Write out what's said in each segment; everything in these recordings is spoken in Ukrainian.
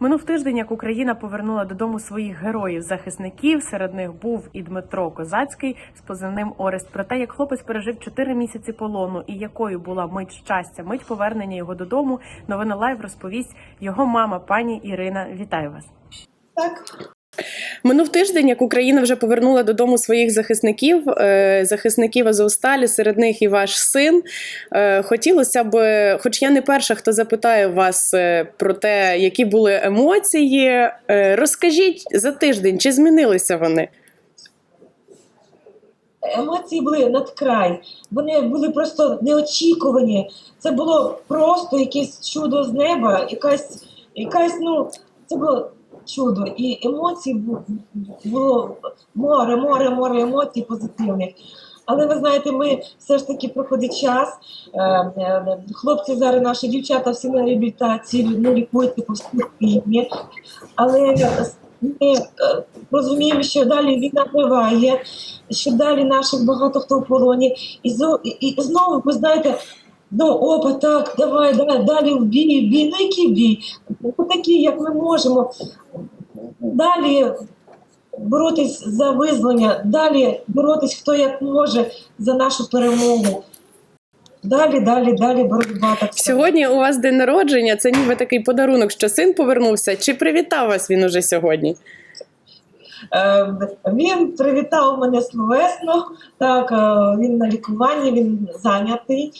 Минув тиждень, як Україна повернула додому своїх героїв-захисників. Серед них був і Дмитро Козацький з позивним Орест. Про те, як хлопець пережив 4 місяці полону і якою була мить щастя, мить повернення його додому. Новина лайв розповість його мама, пані Ірина. Вітаю вас. Так, Минув тиждень, як Україна вже повернула додому своїх захисників, е, захисників Азовсталі, серед них і ваш син. Е, Хотілося б, хоч я не перша, хто запитає вас е, про те, які були емоції. Розкажіть за тиждень, чи змінилися вони? емоції були надкрай. Вони були просто неочікувані. Це було просто якесь чудо з неба, якась, якась, ну, це було чудо. І емоцій було море, море, море емоцій позитивних. Але ви знаєте, ми все ж таки проходить час. Е, е, Хлопці зараз, наші дівчата всі на реабілітації, ну, лікуються по всій. Але ми е, розуміємо, що далі війна триває, що далі наших багато хто в полоні. І, і, і знову, ви знаєте, ну опа, так, давай, давай, далі в бій, бій, ну який бій? Такі, як ми можемо. Далі боротись за визволення, далі боротись хто як може за нашу перемогу. Далі, далі, далі боротьба так. Сьогодні у вас день народження. Це ніби такий подарунок, що син повернувся. Чи привітав вас він уже сьогодні? Е, Він привітав мене словесно. Так, е, він на лікуванні, він зайнятий.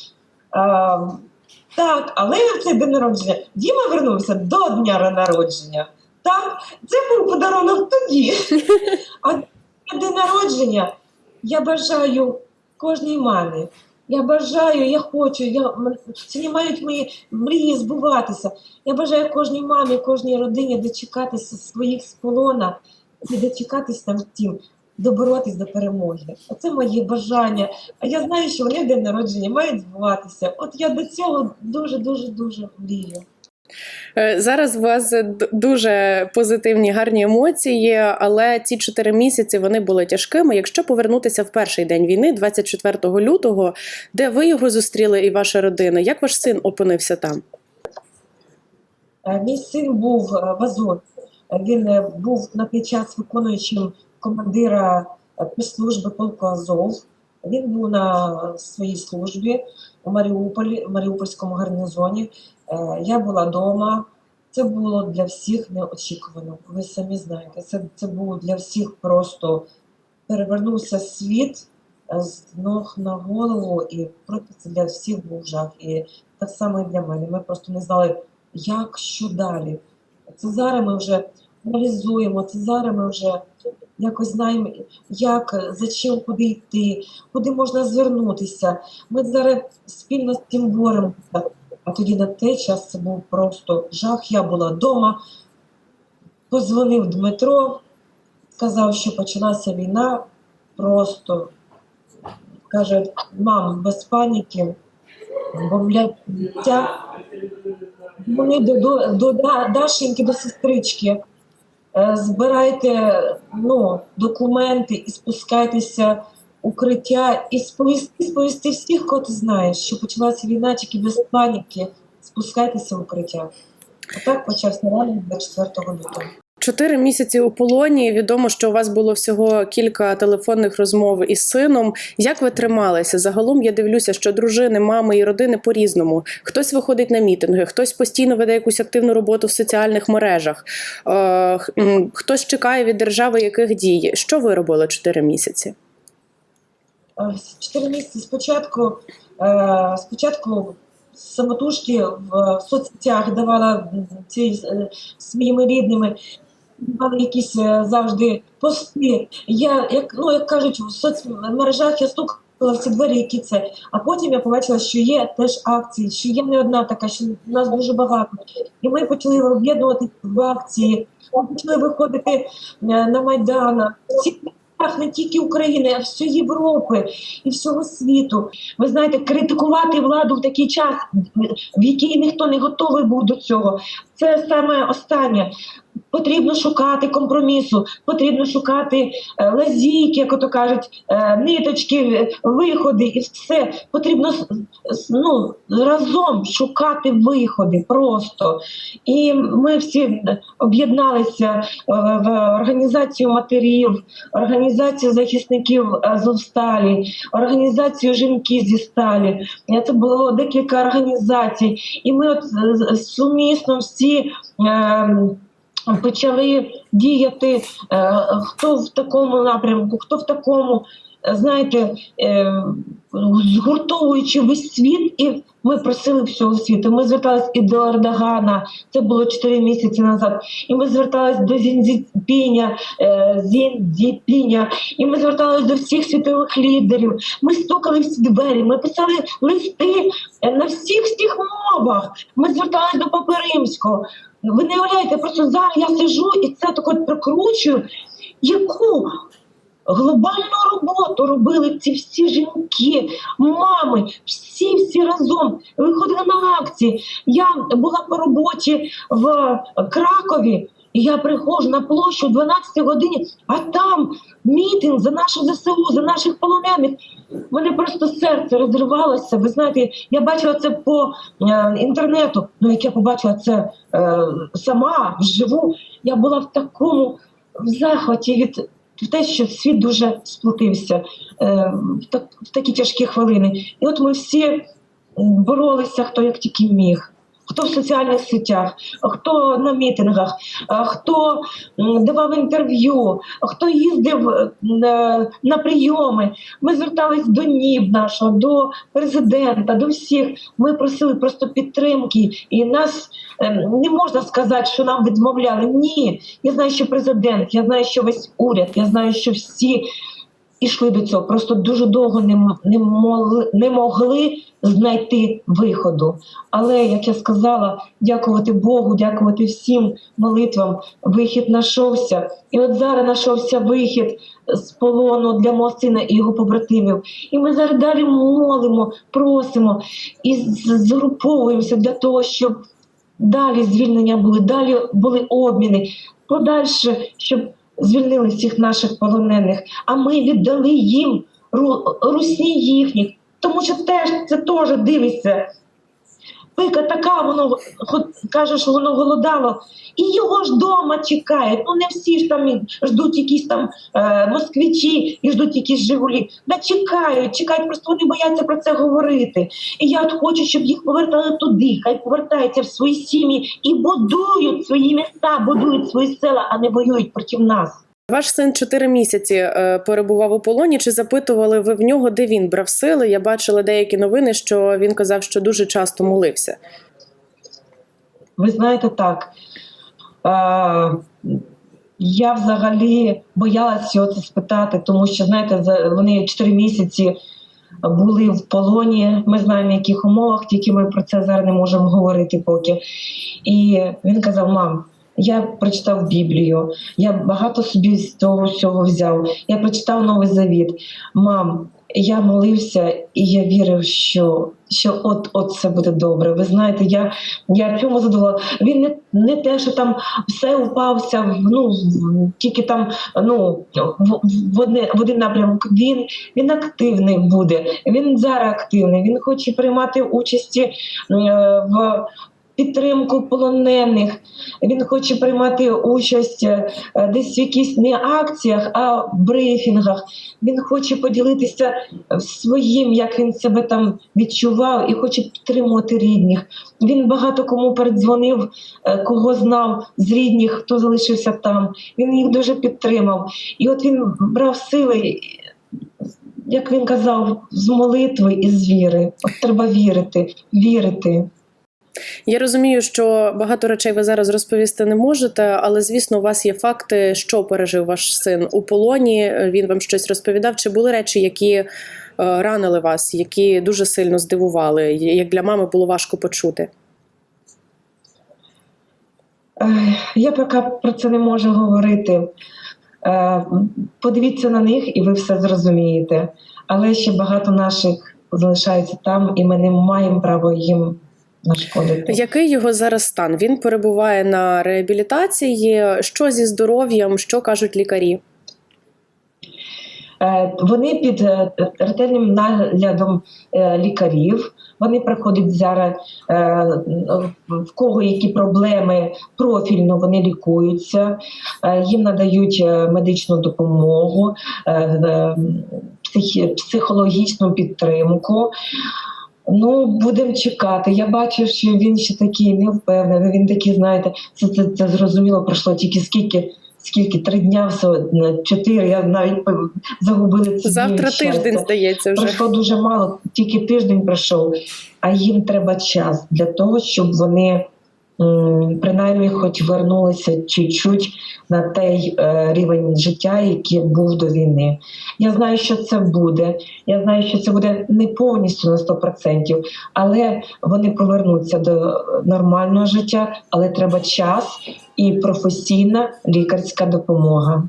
Так, але в цей день народження Діма вернувся до дня народження. Так, це був подарунок тоді. А на день народження я бажаю кожній мамі. Я бажаю, я хочу, я, сьогодні мають мої мрії збуватися. Я бажаю кожній мамі, кожній родині дочекатися своїх з полона і дочекатись там тім, доборотись до перемоги. Оце моє бажання. А я знаю, що вони в день народження мають збуватися. От я до цього дуже, дуже, дуже мрію. Е, Зараз у вас дуже позитивні, гарні емоції, але ці чотири місяці вони були тяжкими. Якщо повернутися в перший день війни, 24 лютого, де ви його зустріли і ваша родина, як ваш син опинився там? Е, Мій син був е, в Азові. Е, Він був на той час виконуючим командира е, прес-служби полку Азов. Він був на своїй службі у Маріуполі, в Маріупольському гарнізоні. Е, Я була вдома. Це було для всіх неочікувано. Ви самі знаєте, це, це було для всіх просто перевернувся світ е, з ног на голову, і просто це для всіх був жах. І так само і для мене. Ми просто не знали, як що далі. Це зараз ми вже аналізуємо, це зараз ми вже якось знаємо, як, за чим, куди йти, куди можна звернутися. Ми зараз спільно з цим боремося. А тоді на той час це був просто жах. Я була вдома, позвонив Дмитро, сказав, що почалася війна. Просто каже, мам, без паніки, бомблять. Вони до, до, до Да- Дашеньки, до сестрички. Е, Збирайте ну, документи і спускайтеся укриття і сповісти, сповісти всіх, кого ти знаєш, що почалася війна, тільки без паніки. Спускайтеся в укриття. Отак почався реально 24 лютого. Чотири місяці у полоні. Відомо, що у вас було всього кілька телефонних розмов із сином. Як ви трималися? Загалом я дивлюся, що дружини, мами і родини по-різному. Хтось виходить на мітинги, хтось постійно веде якусь активну роботу в соціальних мережах, е, хтось чекає від держави яких дій. Що ви робили чотири місяці? Е, Чотири місяці спочатку, е, спочатку самотужки в соцсетях давала ці е, своїми рідними, давала якісь е, завжди пости. Я, як, ну, як кажуть, в соцмережах я стукала в ці двері, які це. А потім я побачила, що є теж акції, що є не одна така, що нас дуже багато. І ми почали об'єднувати в акції, ми почали виходити е, на Майдана. Всі не тільки України, а всієї Європи і всього світу. Ви знаєте, критикувати владу в такий час, в який ніхто не готовий був до цього. Це саме останнє. Потрібно шукати компромісу, потрібно шукати е, лазійки, як ото кажуть, е, ниточки, виходи і все. Потрібно ну, разом шукати виходи просто. І ми всі об'єдналися е, в організацію матерів, організацію захисників Зовсталі, організацію жінки зі сталі. Е, Це було декілька організацій, і ми от е, сумісно всі. Е, почали діяти, е, хто в такому напрямку, хто в такому, е, знаєте, е, згуртовуючи весь світ, і ми просили всього світу. Ми звертались і до Ердогана, це було 4 місяці назад. І ми звертались до Зінзіпіня, е, Зіндіпіня, і ми звертались до всіх світових лідерів. Ми стукали всі двері, ми писали листи е, на всіх всіх мовах. Ми звертались до Папи Римського. Ви не уявляєте, просто зараз я сижу і це так от прокручую, яку глобальну роботу робили ці всі жінки, мами, всі всі разом виходили на акції. Я була по роботі в Кракові. І я приходжу на площу о 12 годині, а там мітинг за нашу ЗСУ, за наших полонених. У мене просто серце розривалося. Ви знаєте, я бачила це по е, інтернету. Ну як я побачила це е, сама вживу, я була в такому в захваті від те, що світ дуже сплотився е, в, так, в такі тяжкі хвилини. І от ми всі боролися, хто як тільки міг. Хто в соціальних сетях, хто на мітингах, хто давав інтерв'ю, хто їздив е, на, на прийоми. Ми звертались до НІБ нашого, до президента, до всіх. Ми просили просто підтримки, і нас е, не можна сказати, що нам відмовляли. Ні, я знаю, що президент, я знаю, що весь уряд, я знаю, що всі ішли до цього. Просто дуже довго не, не, могли, не могли знайти виходу. Але, як я сказала, дякувати Богу, дякувати всім молитвам, вихід знайшовся. І от зараз знайшовся вихід з полону для мого сина і його побратимів. І ми зараз далі молимо, просимо і згруповуємося для того, щоб далі звільнення були, далі були обміни, подальше, щоб звільнили всіх наших полонених. А ми віддали їм ру- русні їхніх, тому що теж це теж дивиться. Пика така, воно каже, що воно голодало, і його ж дома чекають. Ну не всі ж там ждуть якісь там е, москвичі і ждуть якісь Жигулі. Да чекають, чекають, просто вони бояться про це говорити. І я от хочу, щоб їх повертали туди, хай повертаються в свої сім'ї і будують свої міста, будують свої села, а не воюють проти нас. Ваш син чотири місяці е, перебував у полоні. Чи запитували ви в нього, де він брав сили? Я бачила деякі новини, що він казав, що дуже часто молився. Ви знаєте так. Е, я взагалі боялася його це спитати, тому що, знаєте, вони 4 місяці були в полоні. Ми знаємо, в яких умовах, тільки ми про це зараз не можемо говорити поки. І він казав: мам, я прочитав Біблію, я багато собі з того всього взяв. Я прочитав Новий Завіт. Мам, я молився і я вірив, що, що от, от все буде добре. Ви знаєте, я, я чому задоволена. Він не, не те, що там все упався, ну, тільки там ну, в, в, одне, в один напрямок. Він, він активний буде, він зараз активний, він хоче приймати участі е, в підтримку полонених. Він хоче приймати участь е, десь в якісь не акціях, а брифінгах. Він хоче поділитися своїм, як він себе там відчував, і хоче підтримувати рідних. Він багато кому передзвонив, е, кого знав з рідних, хто залишився там. Він їх дуже підтримав. І от він брав сили. Як він казав, з молитви і з віри. От треба вірити, вірити. Я розумію, що багато речей ви зараз розповісти не можете, але звісно, у вас є факти, що пережив ваш син у полоні. Він вам щось розповідав. Чи були речі, які е, ранили вас, які дуже сильно здивували? Як для мами було важко почути? Я поки про це не можу говорити. Е, Подивіться на них, і ви все зрозумієте. Але ще багато наших залишається там, і ми не маємо права їм нашкодити. Який його зараз стан? Він перебуває на реабілітації. Що зі здоров'ям? Що кажуть лікарі? Е, Вони під е, ретельним наглядом е, лікарів. Вони приходять зараз в кого які проблеми профільно вони лікуються, їм надають медичну допомогу, психологічну підтримку. Ну, будемо чекати. Я бачу, що він ще такий невпевнений. Він такий, знаєте, це, це, це зрозуміло пройшло тільки скільки. Скільки три дня, все чотири. Я навіть загубили ці Завтра дні щастя. тиждень здається вже. Пройшло дуже мало, тільки тиждень пройшов, а їм треба час для того, щоб вони принаймні хоч вернулися чуть-чуть на той е, рівень життя, який був до війни. Я знаю, що це буде. Я знаю, що це буде не повністю на 100%, але вони повернуться до нормального життя, але треба час і професійна лікарська допомога.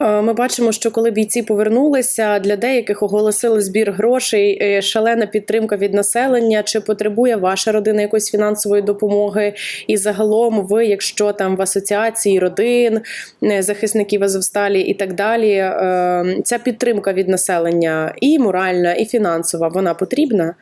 Е, Ми бачимо, що коли бійці повернулися, для деяких оголосили збір грошей, е, шалена підтримка від населення. Чи потребує ваша родина якоїсь фінансової допомоги? І загалом, ви, якщо там в асоціації родин, е, захисників Азовсталі і так далі, ця підтримка від населення і моральна, і фінансова, вона потрібна?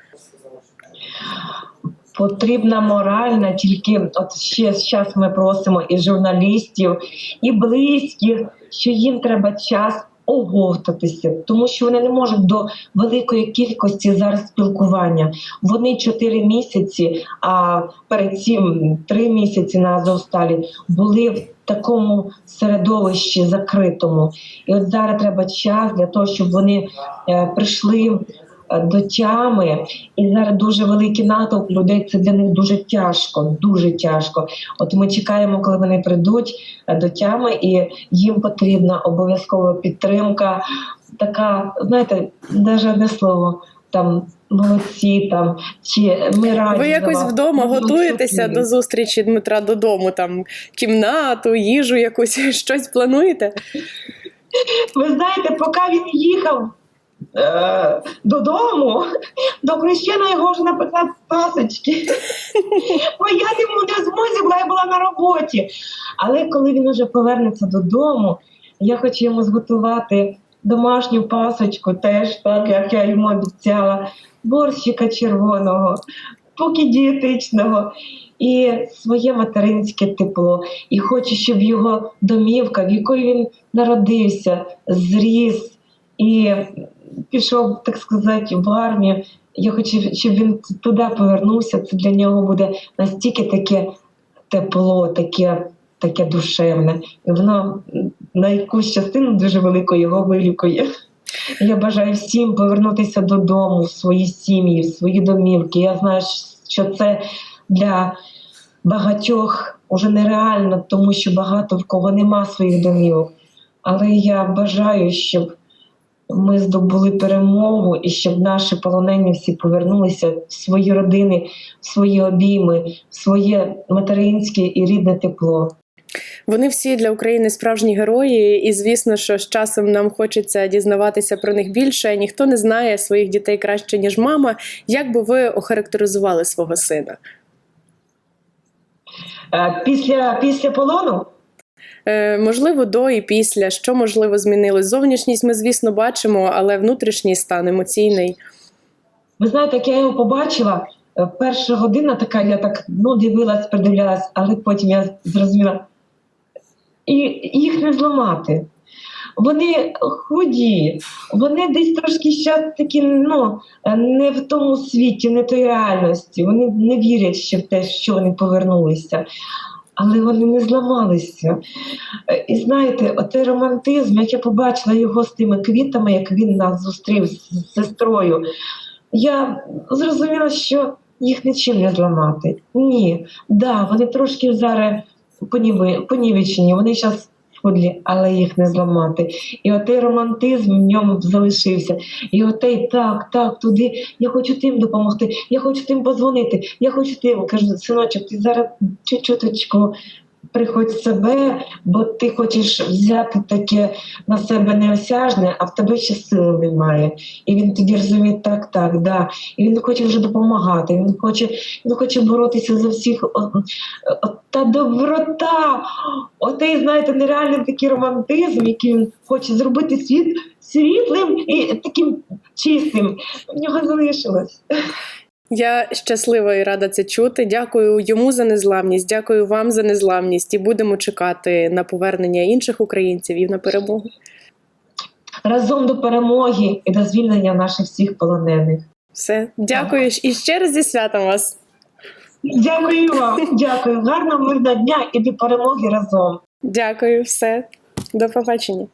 Потрібна моральна, тільки от ще зараз ми просимо і журналістів, і близьких, що їм треба час оговтатися, тому що вони не можуть до великої кількості зараз спілкування. Вони чотири місяці, а перед цим три місяці на Азовсталі були в такому середовищі закритому. І от зараз треба час для того, щоб вони е, прийшли до тями, і зараз дуже великий натовп людей. Це для них дуже тяжко, дуже тяжко. От ми чекаємо, коли вони прийдуть е, до тями, і їм потрібна обов'язкова підтримка. Така, знаєте, навіть одне слово там. Молодці там чи ми раді Ви якось вдома Ми готуєтеся до зустрічі Дмитра додому, там кімнату, їжу якусь щось плануєте? Ви знаєте, поки він їхав е, додому, до Хрещена його вже написав пасочки. Бо я йому не змозі була, я була на роботі. Але коли він вже повернеться додому, я хочу йому зготувати домашню пасочку, теж так, як я йому обіцяла, борщика червоного, поки дієтичного. І своє материнське тепло. І хочу, щоб його домівка, в якої він народився, зріс і пішов, так сказати, в армію. Я хочу, щоб він туди повернувся. Це для нього буде настільки таке тепло, таке, таке душевне. І воно на якусь частину дуже велику його вилікує. Я бажаю всім повернутися додому, в свої сім'ї, в свої домівки. Я знаю, що це для багатьох уже нереально, тому що багато в кого нема своїх домівок. Але я бажаю, щоб ми здобули перемогу і щоб наші полонені всі повернулися в свої родини, в свої обійми, в своє материнське і рідне тепло. Вони всі для України справжні герої, і звісно, що з часом нам хочеться дізнаватися про них більше. Ніхто не знає своїх дітей краще ніж мама. Як би ви охарактеризували свого сина? Е, Після, після полону можливо, до і після, що можливо змінилось. Зовнішність ми, звісно, бачимо, але внутрішній стан емоційний. Ви знаєте, як я його побачила, е, перша година така, я так ну, дивилась, придивлялась, але потім я зрозуміла, і їх не зламати. Вони худі, вони десь трошки ще такі, ну, е, не в тому світі, не в той реальності. Вони не вірять ще в те, що вони повернулися. Але вони не зламалися. Е, І знаєте, оцей романтизм, як я побачила його з тими квітами, як він нас зустрів з сестрою, я зрозуміла, що їх нічим не зламати. Ні, да, вони трошки зараз понівечені, вони зараз але їх не зламати. І отей романтизм в ньому залишився. І отей так, так, туди. Я хочу тим допомогти, я хочу тим позвонити, я хочу тим. Кажу, синочок, ти зараз чуть-чуточку приходь себе, бо ти хочеш взяти таке на себе неосяжне, а в тебе ще сили немає. І він тоді розуміє, так, так, да. І він хоче вже допомагати. Він хоче, він хоче боротися за всіх. Та доброта, отей, знаєте, нереальний такий романтизм, який він хоче зробити світ світлим і таким чистим. В нього залишилось. Я щаслива і рада це чути. Дякую йому за незламність. Дякую вам за незламність. І будемо чекати на повернення інших українців і на перемогу. Разом до перемоги і до звільнення наших всіх полонених. Все, дякую і ще раз зі святом вас. Дякую вам, дякую. Гарного мирного дня і до перемоги разом. Дякую, все. До побачення.